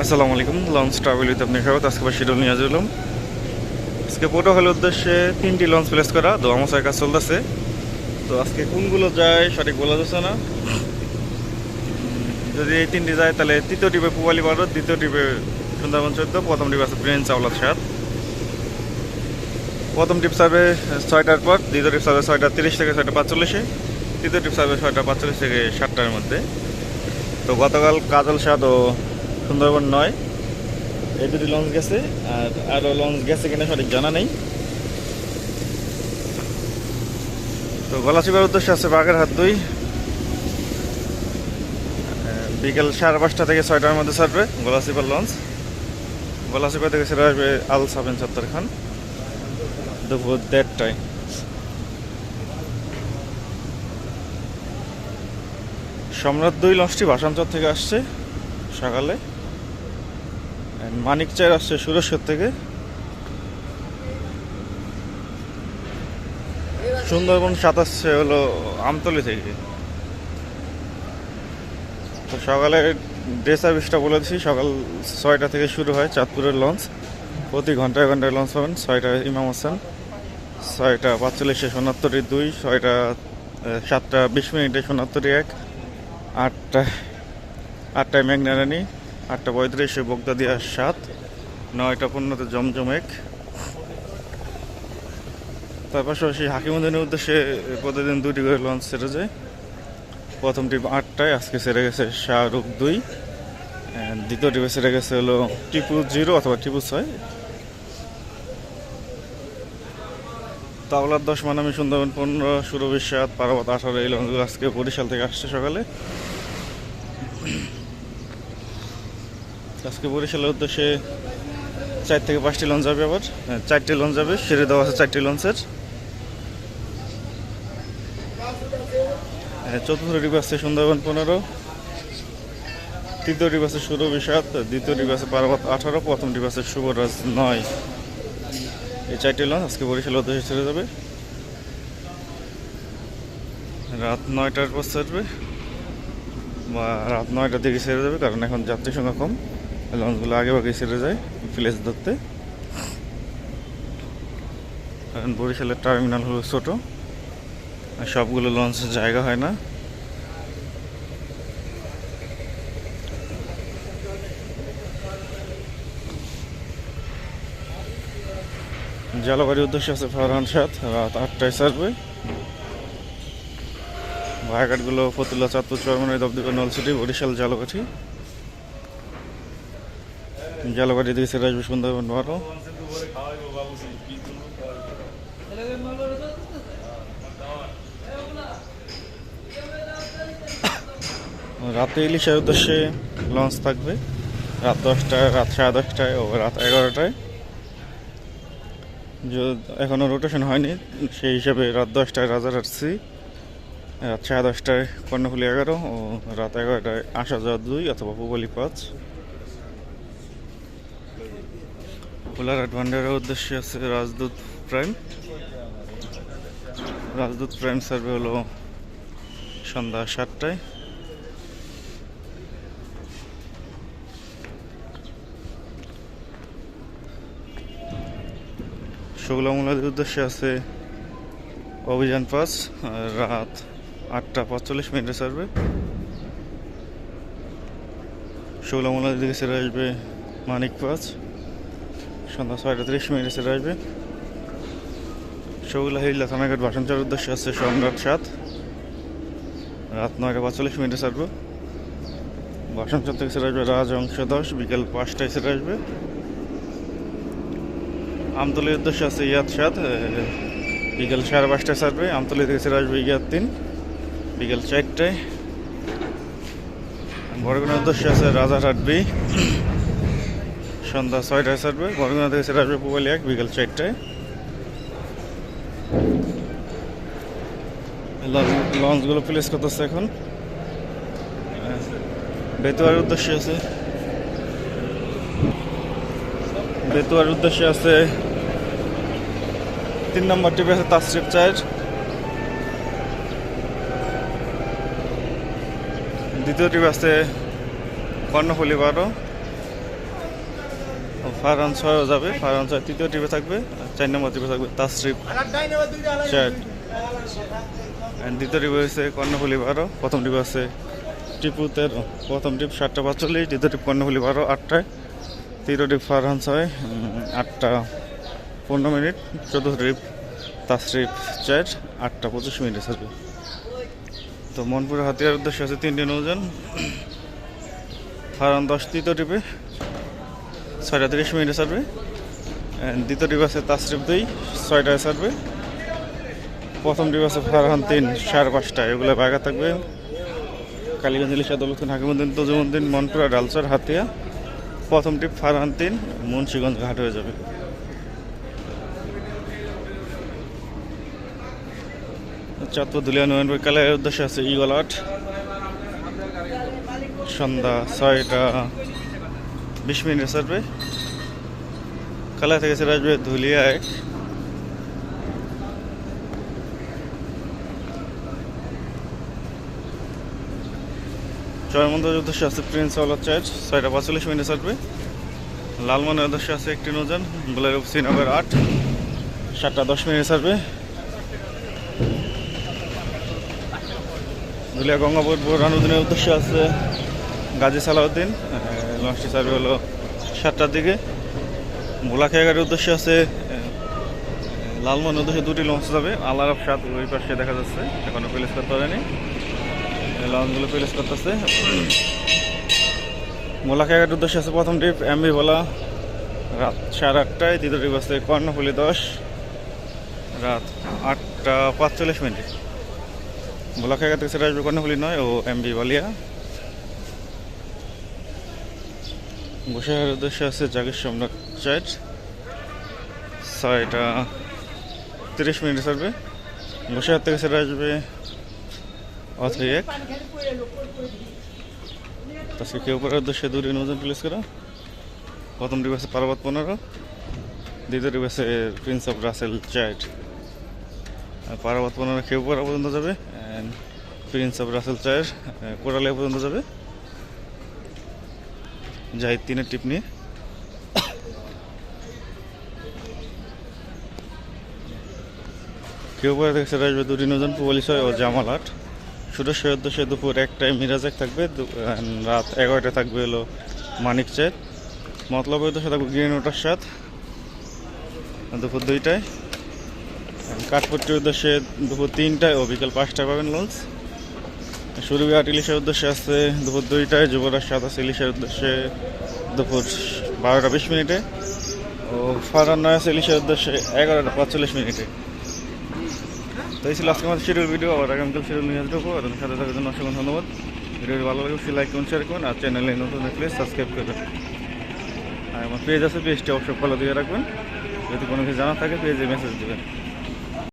আসসালামু আলাইকুম launch travel with আপনি স্বাগত। আজকে আবার শিডিউল নিয়ে আসলাম আজকে পোটো হলের উদ্দেশ্যে তিনটি লঞ্চ প্লেস করা দোয়ামশায় কাজ চলতেছে। তো আজকে কোনগুলো যায় সঠিক বলা যাচ্ছে না। যদি এই তিনটি যায়, তাহলে তৃতীয় টিপে পুবালি বারো, দ্বিতীয় টিপে সুন্দরবন চোদ্দ, প্রথম টিপ আছে ব্রেন চাওলার সাত প্রথম টিপ সার্ভে ছয়টার পর, দ্বিতীয় টিপ সার্ভে ছয়টা তিরিশ থেকে ছয়টা পাঁচচল্লিশে, তৃতীয় টিপ সার্ভে ছয়টা পাঁচচল্লিশ থেকে সাতটার মধ্যে। তো গতকাল কাজল সাদ ও সুন্দরবন নয়। এই দুটি লঞ্চ গেছে, আর আরও লঞ্চ গেছে কিনা সঠিক জানা নেই। তো গলাচিপার উদ্দেশ্য আছে বাগেরহাট দুই। বিকেল সাড়ে পাঁচটা থেকে ছয়টার মধ্যে ছাড়বে গলাচিপার লঞ্চ গলাচিপা থেকে ছেড়ে আসবে আল সাবেন সত্তর খান। দুপুর দেড়টায়। সম্রাট দুই লঞ্চটি ভাষাঞ্চল থেকে আসছে সকালে। And মানিক চায়ের আসছে সুরেশ্বর থেকে। সুন্দরবন সাত আসছে হলো আমতলি থেকে। তো সকালে ডে সার্ভিসটা বলে দিচ্ছি সকাল ছয়টা থেকে শুরু হয় চাঁদপুরের লঞ্চ। প্রতি ঘন্টায় ঘন্টায় লঞ্চ পাবেন, ছয়টা ইমাম হাসান, ছয়টা পাঁচচল্লিশে সোনাত্তরি দুই, ছয়টা সাতটা বিশ মিনিটে সোনাত্তরি এক আটটা আটটায় মেঘনারানি আটটা পঁয়ত্রিশে বগদাদিয়া সাত নয়টা পনেরোতে জমজমেক। তার পাশাপাশি হাকিমুদ্দিনের উদ্দেশ্যে প্রতিদিন দুটি করে লঞ্চ ছেড়ে যায়। প্রথম টিপ আটটায়, আজকে ছেড়ে গেছে শাহরুখ দুই। And দ্বিতীয় টিপে ছেড়ে গেছে হলো টিপু জিরো অথবা টিপু ছয়। তাওলার দশ মানামি সুন্দরবন পনেরো সুরবিশ সাত পার্বত আঠারো এই লঞ্চগুলো আজকে বরিশাল থেকে আসছে সকালে। আজকে বরিশালের উদ্দেশ্যে চার থেকে পাঁচটি লঞ্চ যাবে আবার। হ্যাঁ, চারটি লঞ্চ যাবে সেরে দেওয়া আছে চারটি লঞ্চের হ্যাঁ, চতুর্থ ডিপ আছে সুন্দরবন পনেরো তৃতীয় ডিপ আছে সুরভি সাত দ্বিতীয় ডিপ আছে পার্বত আঠারো প্রথম ডিপ আছে শুভরাজ নয়। এই চারটি লঞ্চ আজকে বরিশালের উদ্দেশ্যে ছেড়ে যাবে রাত নয়টার পর ছাড়বে বা রাত নয়টার দিকে ছেড়ে যাবে কারণ এখন যাত্রী সংখ্যা কম। লঞ্চগুলো আগে ভাগে ছেড়ে যায় প্লেস ধরতে। কারণ বরিশালের টার্মিনাল হলো ছোট, আর সবগুলো লঞ্চের জায়গা হয় না। জলবাড়ির উদ্দেশ্য আছে ফারহান সাত রাত আটটায় ছাড়বে। ভায়াঘাটগুলো ফতুল্লা চাঁদপুর চরমনাই দপদীপা নলসিটি, বরিশাল, জালকাঠি। দিকে ছেড়ে আসবে সুন্দরবন বারো। রাতে ইলিশের উদ্দেশ্যে লঞ্চ থাকবে। রাত দশটায়, রাত সাড়ে দশটায় ও রাত এগারোটায়। এখনও রোটেশন হয়নি, সেই হিসাবে রাত দশটায় রাজারহাট সি রাত সাড়ে দশটায় কর্ণফুলি এগারো ও রাত এগারোটায় আসা যাওয়া দুই অথবা পুবলি পাঁচ। কোলারহাট ভান্ডারের উদ্দেশ্যে আছে Rajdoot prime. Rajdoot prime survey হলো সন্ধ্যা সাতটায়। শুক্লা মোলাদের উদ্দেশ্যে আছে অভিযান পাস রাত আটটা পঁয়তাল্লিশ মিনিটে সার্ভে। শুক্লা মোলাদের দিকে ছেড়ে আসবে মানিক পাস সন্ধ্যা ছয়টা তিরিশ মিনিটে ছেড়ে আসবে। শুক্লা হিল্লা থানাঘাট ভাষণচার উদ্দেশ্যে আছে সম্রাট সাত। রাত নয়টা পঁয়তাল্লিশ মিনিটে ছাড়বে। ভাষণচার থেকে ছেড়ে আসবে রাজ অংশ দশ, বিকেল পাঁচটায় ছেড়ে আসবে। আমতলির উদ্দেশ্যে আছে ইয়াদ সাত বিকেল সাড়ে পাঁচটায় ছাড়বে। আমতলি থেকে ছেড়ে আসবে ইয়াদ তিন, বিকেল চারটায়। বরগুনার উদ্দেশ্যে আছে রাজারহাট বি। সন্ধ্যা ছয়টায় ছাড়বে বরগুনা থেকে ছেড়ে আসবে পুবালি এক, বিকেল চারটায়। লঞ্চ- লঞ্চগুলো প্লেস করতেছে এখন। বেতুয়ার উদ্দেশ্যে আছে। বেতুয়ার উদ্দেশ্যে আছে তিন নম্বর টিপে আছে তাসরিফ চায়ের। দ্বিতীয় টিপ আছে কর্ণফুলি বারো। ফারহান ছয়ও যাবে, ফারহান ছয় তৃতীয় ট্রিপে থাকবে, চার নম্বর ট্রিপে থাকবে তাসরিফ চার And দ্বিতীয় ট্রিপে হয়েছে কর্ণফুলি বারো, প্রথম ট্রিপ আছে টিপু তেরো, প্রথম ট্রিপ সাতটা পাঁচচল্লিশ, দ্বিতীয় ট্রিপ কর্ণফুলি বারো আটটায় তৃতীয় ট্রিপ ফারহান ছয় আটটা পনেরো মিনিট চোদ্দ ট্রিপ তাসরিফ চার, আটটা পঁচিশ মিনিটে ছাড়বে তো মনপুরে হাতিয়ার উদ্দেশ্য আছে তিনটে নৌজন ফারহান দশ, তৃতীয় ট্রিপে ছয়টা তিরিশ মিনিটে ছাড়বে। দ্বিতীয় আছে তাসরিফ দুই, ছয়টায় ছাড়বে। প্রথম আছে ফারহান তিন, সাড়ে পাঁচটায়। এগুলো বাগা থাকবে। কালীগঞ্জ, ইলিশা দৌলতখান হাকিমুদ্দিন, তজুমুদ্দিন, মনপুরা, ডালচর, হাতিয়া। প্রথম ট্রিপ ফারহান তিন, মুন্সিগঞ্জ ঘাট হয়ে যাবে। চাঁদপুর দুলিয়া নয়ন বিকালের উদ্দেশ্য আছে ইগল আট। সন্ধ্যা ছয়টা। বিশ মিনিট ছাড়বে কালা থেকে সেরে আসবে ধুলিয়া এক। জয়মন্দির উদ্দেশ্যে আছে প্রিন্স ওয়ালা চার্চ ছয়টা পাঁচচল্লিশ মিনিট ছাড়বে লালমনের উদ্দেশ্যে আছে একটি নৌজান বোলেরো শ্রীনগর আট। সাতটা দশ মিনিট ছাড়বে ধুলিয়া গঙ্গাপুর বোরানুদ্দিনের উদ্দেশ্যে আছে গাজী সালাউদ্দিন লঞ্চটি ছাড়বে হলো সাতটার দিকে। ভোলাখিয়াঘাটের উদ্দেশ্যে আছে লালমোহন উদ্দেশ্যে দুটি লঞ্চ যাবে। আল্লাহ সাত, ওই পাশে দেখা যাচ্ছে এখনও প্লেস করতে পারেনি। লঞ্চগুলো প্লেস করতেছে। মোলাখাঘাটের উদ্দেশ্যে আছে প্রথম ট্রিপ এমবি ভোলা রাত সাড়ে আটটায়, দ্বিতীয় ট্রিপ আছে কর্ণফুলি দশ। রাত আটটা পাঁচচল্লিশ মিনিট। মোলাখাঘাট থেকে সেটা আসবে কর্ণফুলি নয় ও এমবি বালিয়া গোসাইয়ের উদ্দেশ্যে আছে জাগের সম্রাট চার্চ ছয়টা তিরিশ মিনিট ছাড়বে গোসাইহাট থেকে সেটা আসবে অথরি এক। আজকে কেউ পরের উদ্দেশ্যে দুটি নজন প্লেস করা। প্রথম আছে পার্বত পনেরো, দ্বিতীয় আছে প্রিন্স অফ রাসেল চাইল্ড পার্বত পনেরো কেউ পড়া পর্যন্ত যাবে and prince of Russell child Koralia পর্যন্ত যাবে। যাই, তিনের টিপ নিয়ে। কেউ পরে সেটা আসবে দুটি নজন পুলিশ ও জামালাট সুরেশ্বর উদ্দেশ্যে দুপুর একটায় মিরাজেক থাকবে রাত এগারোটায় থাকবে হলো মানিক চাঁদ মতলব উদ্দেশ্যে থাকবে গ্রিন ওটার সাত দুপুর দুইটায়। কাঠপট্টির উদ্দেশ্যে দুপুর তিনটায় ও বিকেল পাঁচটায় পাবেন লঞ্চ। সুরবিহাট ইলিশের উদ্দেশ্যে আছে দুপুর দুইটায়, যুবরাজ সাত আছে ইলিশের উদ্দেশ্যে দুপুর বারোটা বিশ মিনিটে ও ফারান্না আছে ইলিশের উদ্দেশ্যে এগারোটা পাঁচচল্লিশ মিনিটে। তো এই ছিল আজকে আমাদের শিডিউল ভিডিও, আবার আগামীকাল শিডিউল নিয়ে আসব। আর সাথে থাকার জন্য অসংখ্য ধন্যবাদ। ভিডিওটি ভালো লাগে অবশ্যই লাইক করুন শেয়ার করুন, আর চ্যানেলে নতুন দেখলে সাবস্ক্রাইব করবেন। আর আমার পেজ আছে পেজটি অবশ্যই ফলো দিয়ে রাখবেন। যদি কোনো কিছু জানা থাকে পেজে মেসেজ দেবেন।